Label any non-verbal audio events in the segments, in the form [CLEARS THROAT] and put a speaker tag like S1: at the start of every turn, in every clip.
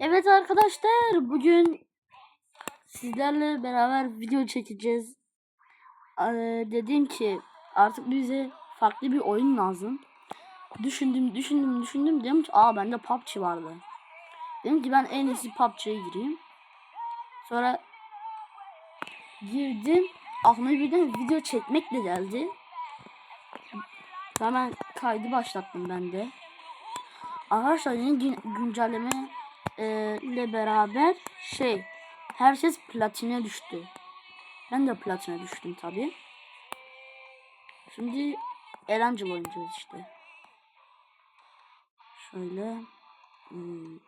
S1: Evet arkadaşlar bugün sizlerle beraber video çekeceğiz. Ee, dedim ki artık bize farklı bir oyun lazım. Düşündüm düşündüm düşündüm dedim ki aa bende PUBG vardı. Dedim ki ben en iyisi PUBG'ye gireyim. Sonra girdim aklıma birden video çekmek de geldi. Hemen kaydı başlattım ben de. Arkadaşlar yeni gün- güncelleme e, ile beraber şey herkes platine düştü. Ben de platine düştüm tabi. Şimdi Erancıl oynayacağız işte. Şöyle hmm,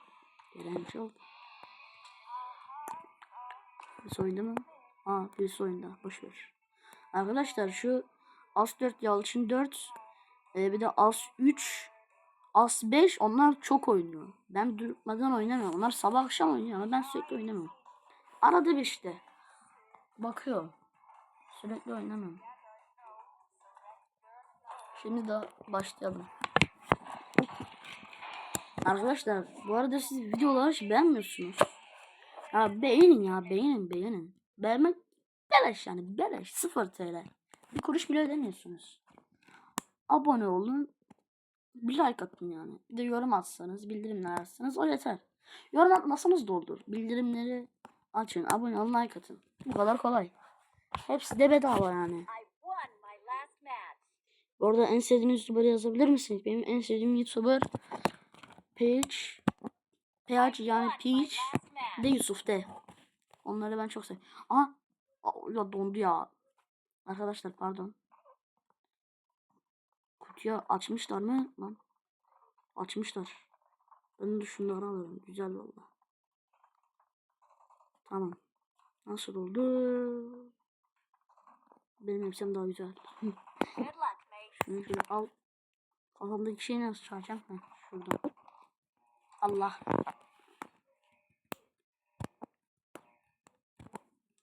S1: Erancıl Birisi oyunda mı? Aa birisi oyunda. Boşver. Arkadaşlar şu As 4 Yalçın 4 e, bir de As 3 As 5 onlar çok oynuyor. Ben durmadan oynamıyorum. Onlar sabah akşam oynuyor ama ben sürekli oynamıyorum. Arada bir işte. Bakıyorum. Sürekli oynamıyorum. Şimdi de başlayalım. Arkadaşlar bu arada siz videoları hiç beğenmiyorsunuz. Ya beğenin ya beğenin beğenin. Beğenmek beleş yani beleş 0 TL. Bir kuruş bile ödemiyorsunuz. Abone olun. Bir like atın yani. Bir de yorum atsanız, bildirimler atsanız o yeter. Yorum atmasanız da olur. Bildirimleri açın, abone olun, like atın. Bu kadar kolay. Hepsi de bedava yani. Bu arada en sevdiğiniz YouTuber'ı yazabilir misiniz? Benim en sevdiğim YouTuber Peach. Peach yani Peach de Yusuf de. Onları ben çok seviyorum. Aha. Aa, ya dondu ya. Arkadaşlar pardon. Kutuyu açmışlar mı lan? Açmışlar. Ben de şunları alırım. Güzel valla. Tamam. Nasıl oldu? Benim elbisem daha güzel. [LAUGHS] Şunu şöyle al. Kafamdaki şeyi nasıl çağıracağım? Heh, şuradan. Allah.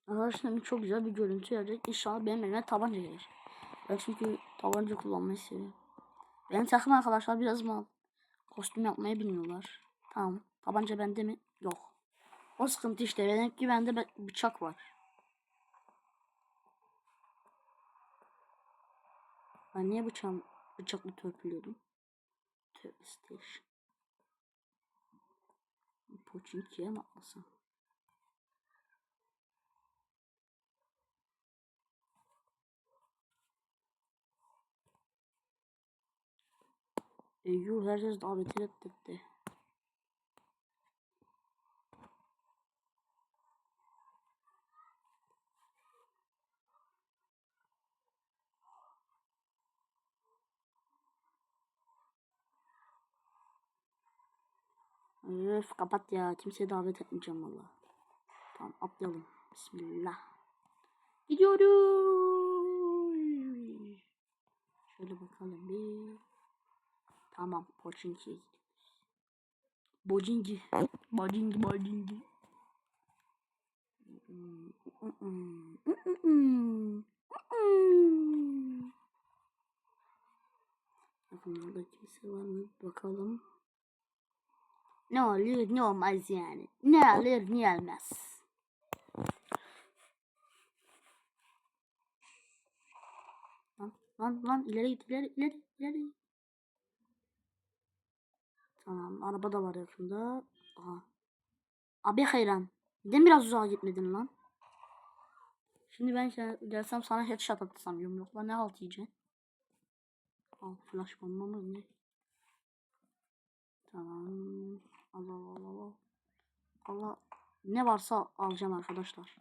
S1: Arkadaşlar çok güzel bir görüntü gelecek. İnşallah benim elime tabanca gelir. Ben çünkü tabanca kullanmayı seviyorum. Benim takım arkadaşlar biraz mal. Kostüm yapmayı bilmiyorlar. Tamam. Tabanca bende mi? Yok. O sıkıntı işte. Demek ki bende be- bıçak var. Ben niye bıçağım, bıçakla törpülüyordum? Tövbe station. Poçinki'ye mi atlasam? Eyyuh herkes daveti reddetti. Öf kapat ya. Kimseye davet etmeyeceğim valla. Tamam atlayalım. Bismillah. Gidiyoruz. Şöyle bakalım bir. Tamam. Bocinki. Bocinki bocinki. Bakın burada kimse var mı? Bakalım. Ne olur ne olmaz yani. Ne alır ne almaz. Lan lan lan ileri git ileri ileri ileri. Tamam araba da var yakında. Aha. Abi hayran. Neden biraz uzağa gitmedin lan? Şimdi ben gel- gelsem sana headshot atsam yumrukla ne halt yiyeceksin? Al flash bomba mı ne? Tamam. Allah Allah Allah. Allah ne varsa alacağım arkadaşlar.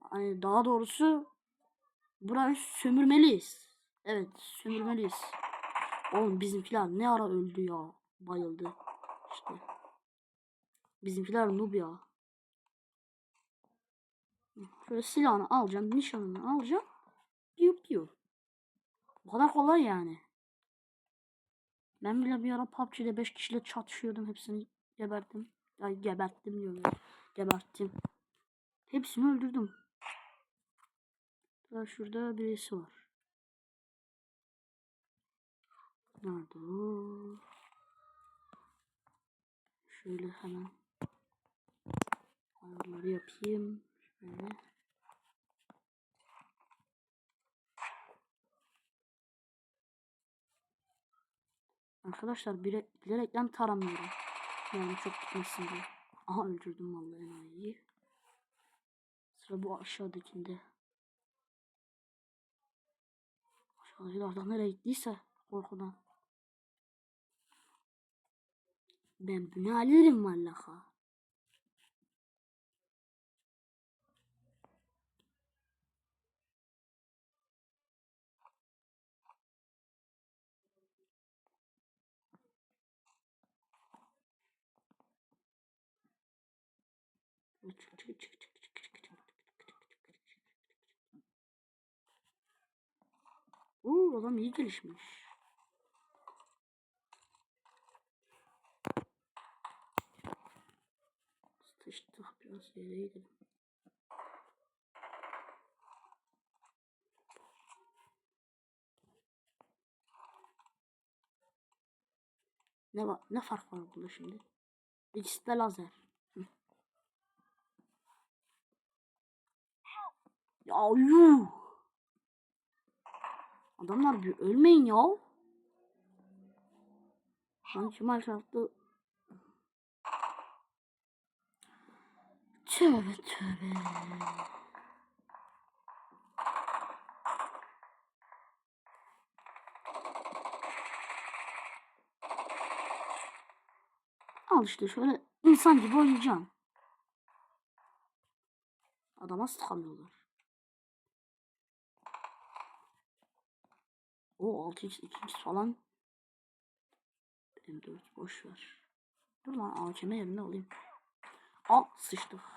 S1: Hani daha doğrusu burayı sömürmeliyiz. Evet sömürmeliyiz. Oğlum bizimkiler ne ara öldü ya. Bayıldı. İşte. Bizimkiler noob ya. Şöyle silahını alacağım. Nişanını alacağım. Piu piu. Bu kadar kolay yani. Ben bile bir ara PUBG'de 5 kişiyle çatışıyordum. Hepsini geberttim. Ay geberttim diyorum. ya. Geberttim. Hepsini öldürdüm. Daha şurada birisi var. Nerede o? Şöyle hemen Ayarları yapayım. Şöyle. Arkadaşlar bire, bilerekten taramıyorum. Yani çok gitmesin diye. Aha öldürdüm vallahi enayiyi. Sıra bu aşağıdakinde. Aşağıdakilerden nereye gittiyse korkudan. Ben bunu alırım çık çık çık çık çık. Oo adam iyi gelişmiş. Sıçtık biraz yere gidelim. Ne var? Ne fark var bunda şimdi? İkisi de lazer. Ya yuh! Adamlar bir ölmeyin ya. Sanki Minecraft'ta Tövbe tövbe. Al işte şöyle insan gibi oynayacağım. Adama sıkamıyorlar. O 6x 2x falan. M4 boş ver. Dur lan AKM yerine alayım. Al sıçtık.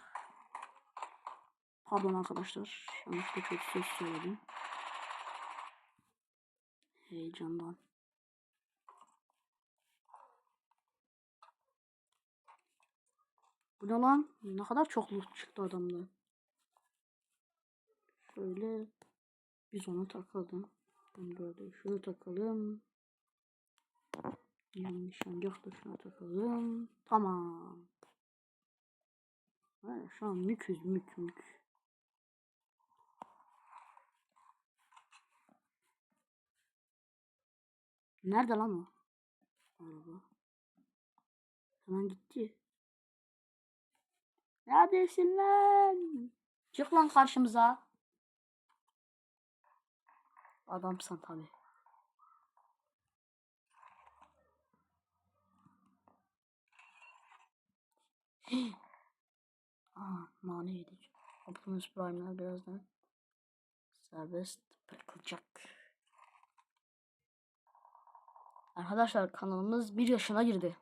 S1: Pardon arkadaşlar. Yanlışlıkla kötü söz söyledim. Heyecandan. Bu ne lan? Ne kadar çok loot çıktı adamdan. Şöyle biz onu takalım. Ben böyle şunu takalım. Yanlış ancak da şuna takalım. Tamam. Evet, şu an müküz mük mük. Nerede lan o? Araba. Hemen gitti. Neredesin lan? Çık lan karşımıza. Adamsın tabi. [GASPS] Aa, nane yedik. Optimus Prime'ler birazdan serbest bırakılacak. Arkadaşlar kanalımız bir yaşına girdi.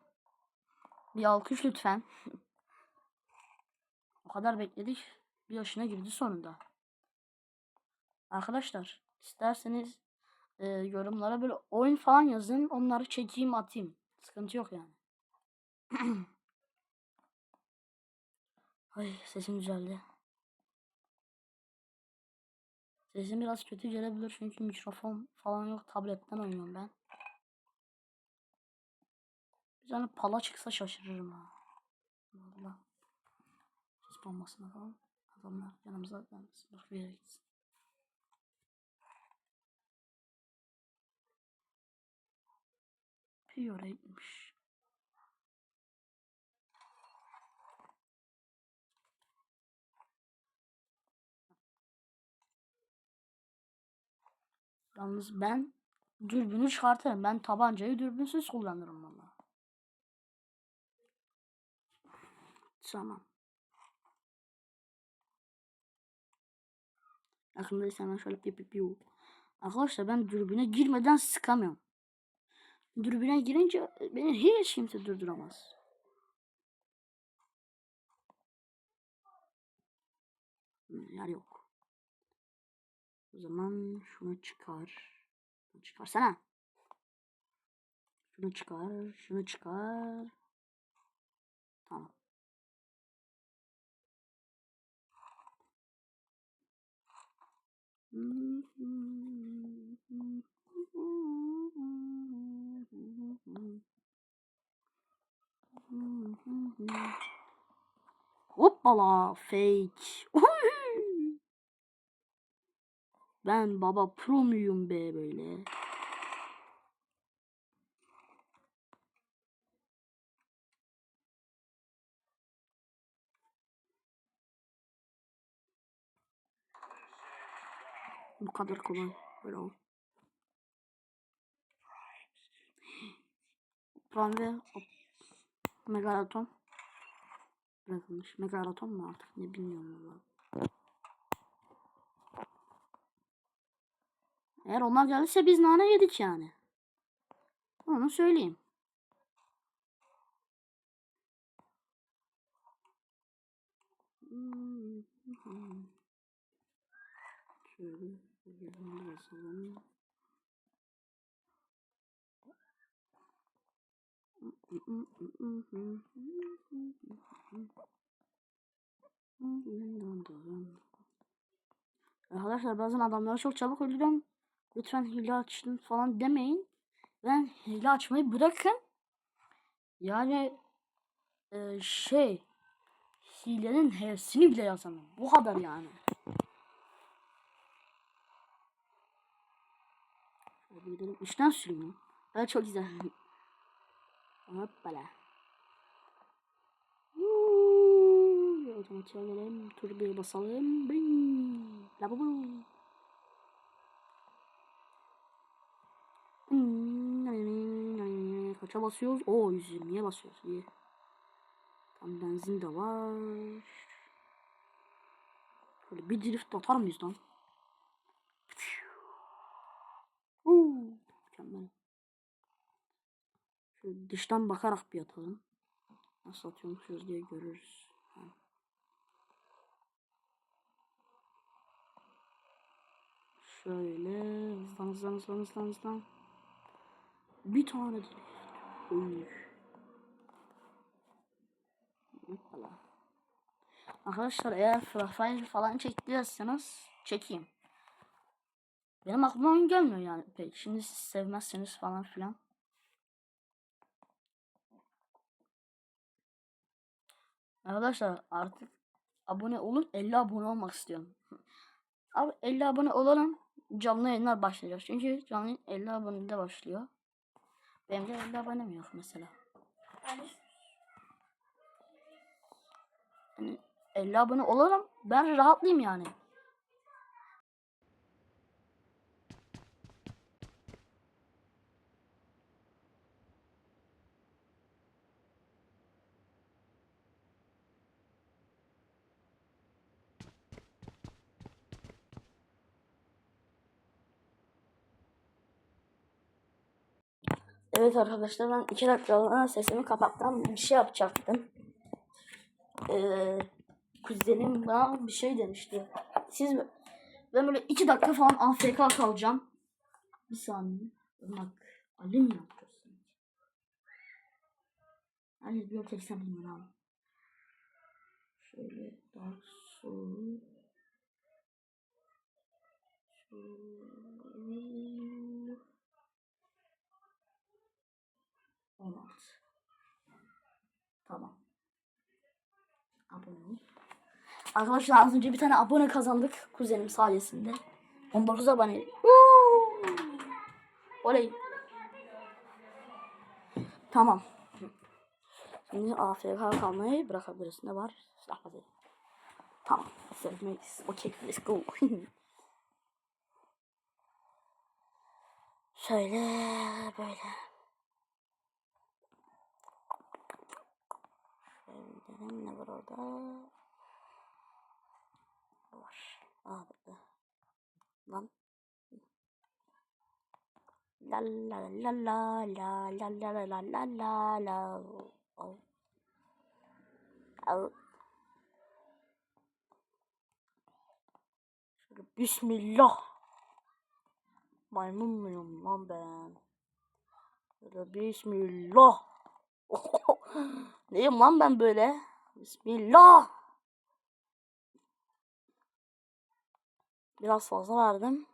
S1: Bir alkış lütfen. [LAUGHS] o kadar bekledik. Bir yaşına girdi sonunda. Arkadaşlar isterseniz e, yorumlara böyle oyun falan yazın. Onları çekeyim atayım. Sıkıntı yok yani. [CLEARS THROAT] Ay sesim güzeldi. Sesim biraz kötü gelebilir çünkü mikrofon falan yok. Tabletten oynuyorum ben. Bir tane pala çıksa şaşırırım ha. Valla. Ses bombasına falan. Adamlar yanımıza gelmesin. Dur bir yere gitsin. Piyore gitmiş. Yalnız ben dürbünü çıkartırım. Ben tabancayı dürbünsüz kullanırım valla. Tamam. Aklımdaysa hemen şöyle piu piu piu. Arkadaşlar ben dürbüne girmeden sıkamıyorum. Dürbüne girince beni hiç kimse durduramaz. Yer yok. O zaman şunu çıkar. Çıkarsana. Şunu çıkar. Şunu çıkar. Tamam. Hoppala fake. Ben baba pro muyum be böyle? Bu kadar kolay. Bravo. Prime ve. Megalaton. Bırakılmış. Megalaton mu artık ne bilmiyorum valla. Eğer onlar gelirse biz nane yedik yani. Onu söyleyeyim. Şöyle bir basalım. Arkadaşlar bazen adamları çok çabuk öldürüyorum. Lütfen hile açın falan demeyin. Ben hile açmayı bırakın. Yani e, şey hilenin hepsini bile yazamam. Bu kadar yani. Şöyle bir gidelim. Üçten sürüyorum. Evet çok güzel. Hoppala. Uuu, Otomatiğe alalım. Tur bir basalım. Bing. La bu bu. Kaça basıyoruz? Oo 120'ye basıyoruz. İyi. Tam benzin de var. Böyle bir drift atar mıyız lan? Uuu, mükemmel. Şöyle dıştan bakarak bir atalım. Nasıl atıyormuşuz diye görürüz. Ha. Şöyle hızlan hızlan hızlan hızlan hızlan. Bir tane. Hoppala. Arkadaşlar eğer Free Fire falan çekiyorsanız çekeyim. Benim aklıma oyun gelmiyor yani pek. Şimdi siz sevmezseniz falan filan. Arkadaşlar artık abone olun 50 abone olmak istiyorum. [LAUGHS] Abi 50 abone olalım canlı yayınlar başlayacak. Çünkü canlı yayın 50 abonede başlıyor. Benim de 50 abonem yok mesela. Yani 50 abone olalım ben rahatlayayım yani. Evet arkadaşlar ben iki dakikalığına sesimi kapattım. Bir şey yapacaktım. Ee, kuzenim bana bir şey demişti. Siz ben böyle iki dakika falan AFK kalacağım. Bir saniye. Bak Ali mi yapıyorsun? Ali bir sen bilmiyorum abi. Şöyle daha soğuk. Şöyle. 16. Tamam. Abone ol. Arkadaşlar az önce bir tane abone kazandık kuzenim sayesinde. 19 abone. Oley. Tamam. Şimdi AFK kalmayı bırakabiliriz. Ne var? Silah hazır. Tamam. Sevmeyiz. Okey. Let's go. [LAUGHS] Şöyle böyle. Şöyle ne var orada? Aa burada. Lan. La la la la la la la la la la la la. Au. Şöyle Bismillah. Maymun muyum lan ben? Şöyle Bismillah. Neyim lan ben böyle? Bismillah. Biraz fazla verdim.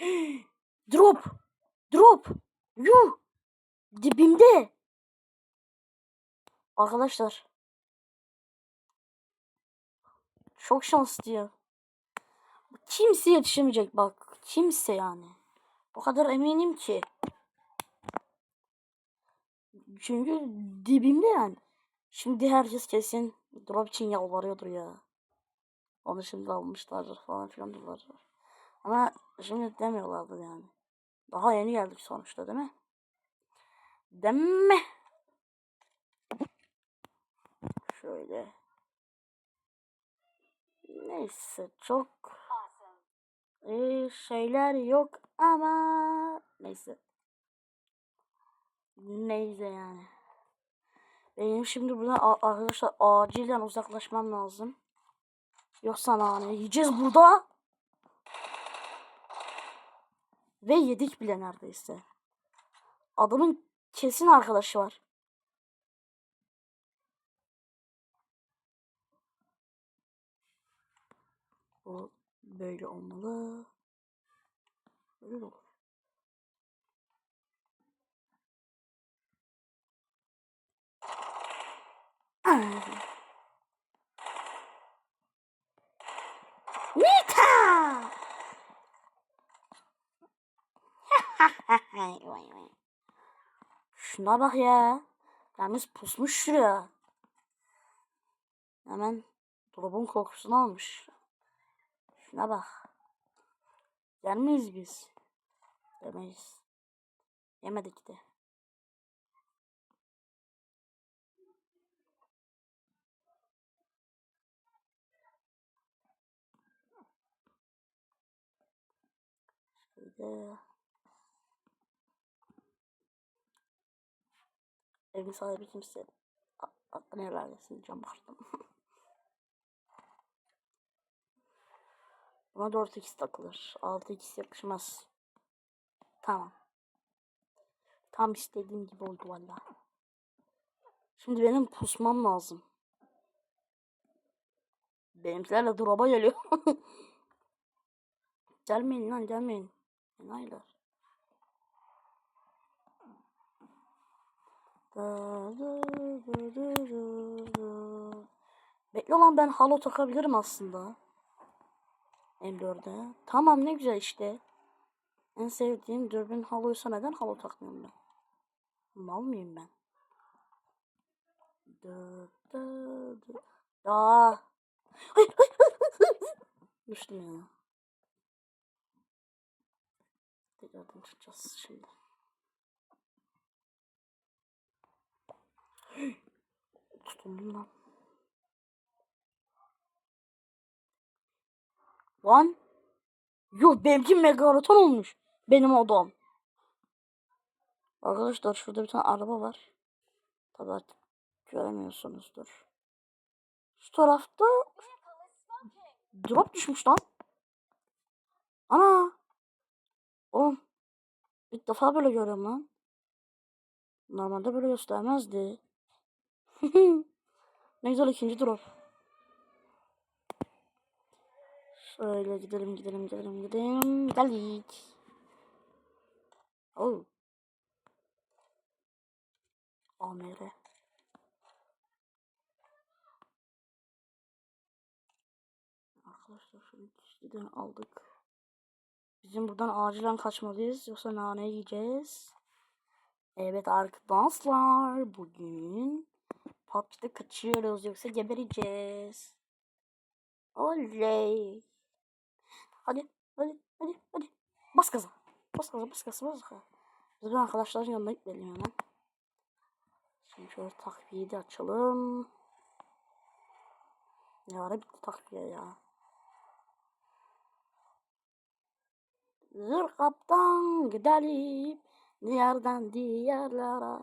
S1: [GASPS] Drop. Drop. Yuh. Dibimde. Arkadaşlar. Çok şanslıyım. Kimse yetişemeyecek bak. Kimse yani. O kadar eminim ki. Çünkü dibimde yani. Şimdi herkes kesin drop için yalvarıyordur ya. Onu şimdi almışlardır falan filan diyorlar. Ama şimdi demiyorlardı yani. Daha yeni geldik sonuçta değil mi? Mi? Şöyle. Neyse çok iyi şeyler yok ama neyse. Neyse yani. Benim şimdi buradan arkadaşlar acilen uzaklaşmam lazım. Yoksa nane yiyeceğiz burada. Ve yedik bile neredeyse. Adamın kesin arkadaşı var. Bu böyle olmalı. Böyle olur. Vay vay. Şuna bak ya. Yalnız pusmuş şuraya. Hemen dolabın kokusunu almış. Şuna bak. Yer miyiz biz? Demeyiz. Yemedik de. Şöyle. Evin sahibi kimse. Hakkını helal etsin cam kırdım. Buna 4x takılır. 6x yakışmaz. Tamam. Tam istediğim gibi oldu valla. Şimdi benim pusmam lazım. Benimkilerle drop'a geliyor. [LAUGHS] gelmeyin lan gelmeyin. Enayiler. Bekle lan ben halo takabilirim aslında. M4'e. Tamam ne güzel işte. En sevdiğim dürbün haloysa neden halo takmıyorum ben? Mal mıyım ben? Da. Ya. Ay, ay, Düştüm ya. Tekrardan çıkacağız şimdi. Tutundum lan. Lan. Yok benimki megaraton olmuş. Benim odam. Arkadaşlar şurada bir tane araba var. Tabi artık göremiyorsunuzdur. Şu tarafta drop düşmüş lan. Ana. Oğlum. İlk defa böyle görüyorum lan. Normalde böyle göstermezdi. [LAUGHS] ne güzel ikinci drop. Şöyle gidelim gidelim gidelim gidelim. Geldik. Oh. AMR. Arkadaşlar kişiden aldık. Bizim buradan acilen kaçmalıyız. Yoksa nane yiyeceğiz. Evet arkadaşlar. Bugün PUBG'de kaçıyoruz. Yoksa gebereceğiz. Oley. Hadi hadi hadi hadi. Bas gaza. Bas gaza bas gaza bas gaza. Biz bir arkadaşların yanına gidelim hemen. Şimdi şöyle takviyeyi de açalım. Ne ara bitti takviye ya. Zır kaptan gidelim diyardan diyarlara.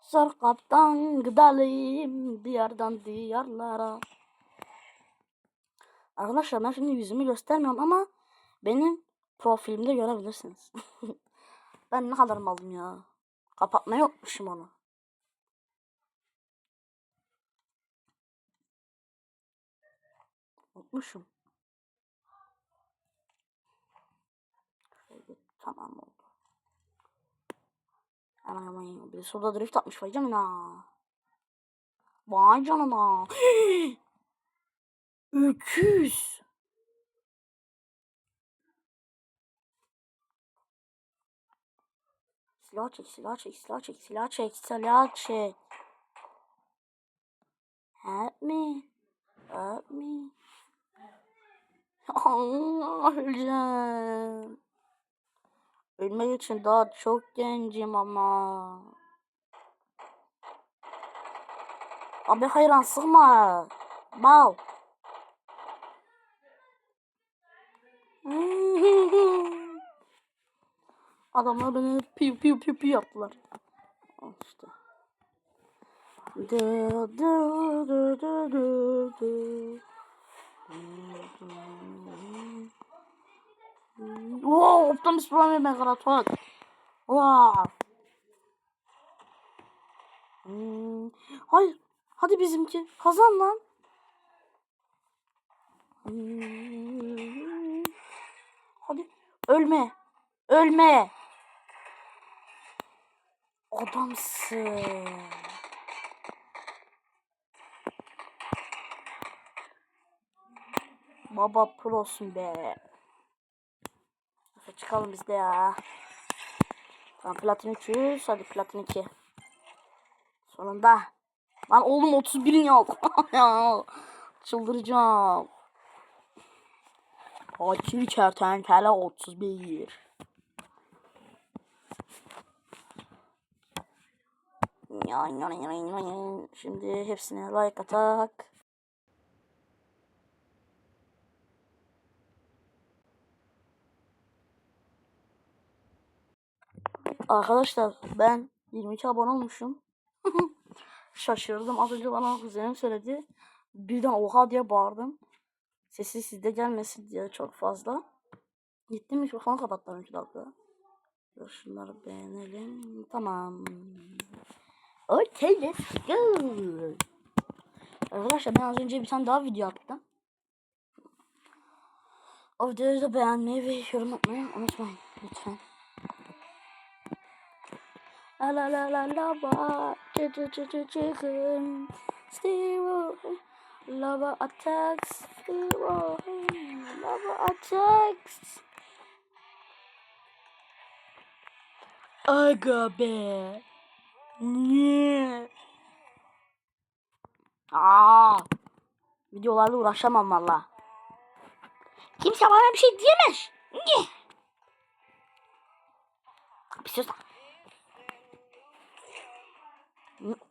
S1: Zır kaptan gidelim diyardan diyarlara. Arkadaşlar ben şimdi yüzümü göstermiyorum ama benim profilimde görebilirsiniz. [LAUGHS] ben ne kadar malım ya. Kapatmayı unutmuşum onu. Unutmuşum. Şöyle tamam oldu. Hemen hemen bir de şurada drift atmış vay canına. Vay [GASPS] canına. Öküz. Silah çek, silah çek, silah çek, silah çek, silah çek. Help me. Help me. [LAUGHS] Allah öleceğim. Ölmek için daha çok gencim ama. Abi hayran sıkma. Bal. [LAUGHS] Adamlar beni piu piu piu piu yaptılar. Al işte. Dı dı dı dı dı dı. Wow, Optimus Prime Megaton. Wow. Hmm. Hayır. Hadi bizimki. Kazan lan. Hmm. Hadi. Ölme. Ölme. Adamsın. Baba prosun be. Çıkalım biz de ya. Tamam platin 300. Hadi platin 2. Sonunda. Lan oğlum 31'in yok. [LAUGHS] Çıldıracağım. Akil kertenkele 31. Yan, yan, yan, yan, yan. Şimdi hepsine like atak. Arkadaşlar ben 22 abone olmuşum. [LAUGHS] Şaşırdım. Az önce bana kuzenim söyledi. Birden oha diye bağırdım. Sesi sizde gelmesin diye çok fazla. Gittim mikrofonu kapattım 2 dakika. Şunları beğenelim. Tamam. Okay let's go. Arkadaşlar ben az önce bir tane daha video attım. O videoyu da beğenmeyi ve yorum atmayı unutmayın lütfen. La la la la lava, ch ch ch ch chicken, Steve, lava attacks, Steve, lava attacks. Aga be. Niye? Aa, videolarla uğraşamam valla. Kimse bana bir şey diyemez. Niye? Bir sus.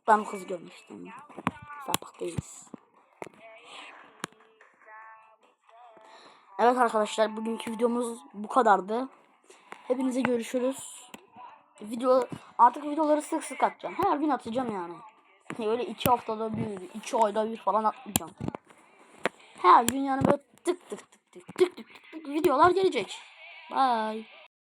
S1: Ben kız görmüştüm. Sapaktayız. Evet arkadaşlar bugünkü videomuz bu kadardı. Hepinize görüşürüz. Video artık videoları sık sık atacağım. Her gün atacağım yani. [LAUGHS] Öyle iki haftada bir, iki ayda bir falan atmayacağım. Her gün yani böyle tık tık tık tık tık tık tık, tık videolar gelecek. Bye.